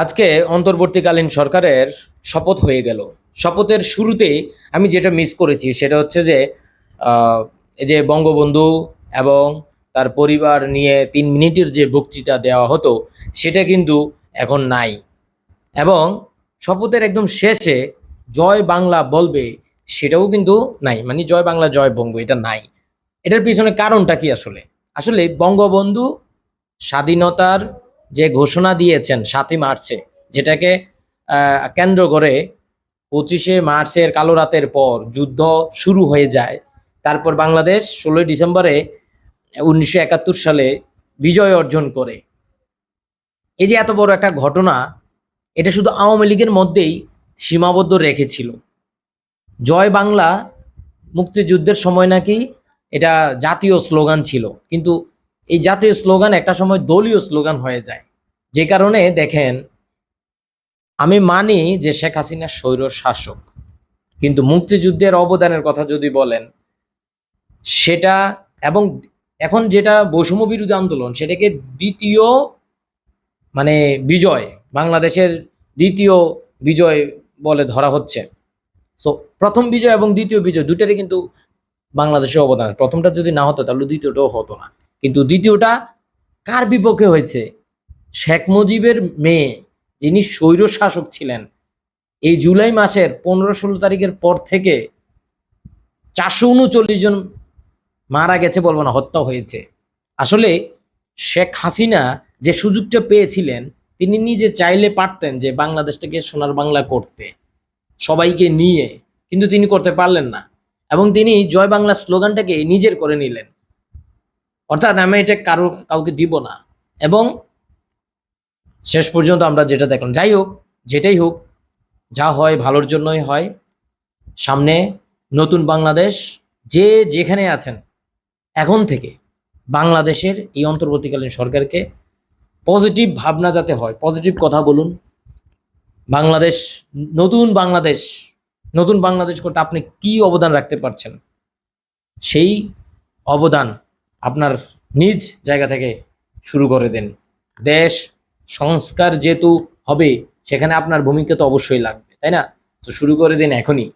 আজকে অন্তর্বর্তীকালীন সরকারের শপথ হয়ে গেল। শপথের শুরুতেই আমি যেটা মিস করেছি সেটা হচ্ছে যে এই যে বঙ্গবন্ধু এবং তার পরিবার নিয়ে তিন মিনিটের যে বক্তৃতা দেওয়া হতো, সেটা কিন্তু এখন নাই। এবং শপথের একদম শেষে জয় বাংলা বলবে সেটাও কিন্তু নাই। মানে জয় বাংলা, জয় বঙ্গ, এটা নাই। এটার পিছনে কারণটা কি আসলে? আসলে বঙ্গবন্ধু স্বাধীনতার যে ঘোষণা দিয়েছেন সাতই মার্চে, যেটাকে কেন্দ্র করে পঁচিশে মার্চের কালো রাতের পর যুদ্ধ শুরু হয়ে যায়। তারপর বাংলাদেশ ষোলোই ডিসেম্বরে উনিশশো একাত্তর সালে বিজয় অর্জন করে। এই যে এত বড় একটা ঘটনা, এটা শুধু আওয়ামী লীগের মধ্যেই সীমাবদ্ধ রেখেছিল। জয় বাংলা মুক্তিযুদ্ধের সময় নাকি এটা জাতীয় স্লোগান ছিল, কিন্তু এই জাতীয় স্লোগান একটা সময় দলীয় স্লোগান হয়ে যায়। যে কারণে দেখেন, আমি মানি যে শেখ হাসিনা স্বৈর শাসক। কিন্তু মুক্তিযুদ্ধের অবদানের কথা যদি বলেন, সেটা এবং এখন যেটা বৈষম্য বিরোধী আন্দোলন, সেটাকে দ্বিতীয় মানে বিজয়, বাংলাদেশের দ্বিতীয় বিজয় বলে ধরা হচ্ছে। সো প্রথম বিজয় এবং দ্বিতীয় বিজয় দুটারই কিন্তু বাংলাদেশের অবদান। প্রথমটা যদি না হতো, তাহলে দ্বিতীয়টাও হতো না। কিন্তু দ্বিতীয়টা কার বিপক্ষে হয়েছে? শেখ মুজিবের মেয়ে যিনি স্বৈর শাসক ছিলেন, এই জুলাই মাসের পনেরো ষোলো তারিখের পর থেকে চারশো উনচল্লিশ জন মারা গেছে বলব না, হত্যা হয়েছে। আসলে শেখ হাসিনা যে সুযোগটা পেয়েছিলেন, তিনি নিজে চাইলে পারতেন যে বাংলাদেশটাকে সোনার বাংলা করতে, সবাইকে নিয়ে, কিন্তু তিনি করতে পারলেন না। এবং তিনি জয় বাংলা স্লোগানটাকে নিজের করে নিলেন। অর্থাৎ আমি এটা কারও, কাউকে দিব না। এবং শেষ পর্যন্ত আমরা যেটা দেখলাম, যাই হোক, যেটাই হোক, যা হয় ভালোর জন্যই হয়। সামনে নতুন বাংলাদেশ, যে যেখানে আছেন, এখন থেকে বাংলাদেশের এই অন্তর্বর্তীকালীন সরকারকে পজিটিভ ভাবনা যাতে হয় পজিটিভ কথা বলুন। বাংলাদেশ, নতুন বাংলাদেশ নতুন বাংলাদেশ করতে আপনি কি অবদান রাখতে পারছেন? সেই অবদান আপনার নিজ জায়গা থেকে শুরু করে দেন। দেশ, সংস্কার যেহেতু হবে, সেখানে আপনার ভূমিকা তো অবশ্যই লাগবে, তাই না? তো শুরু করে দিন এখনই।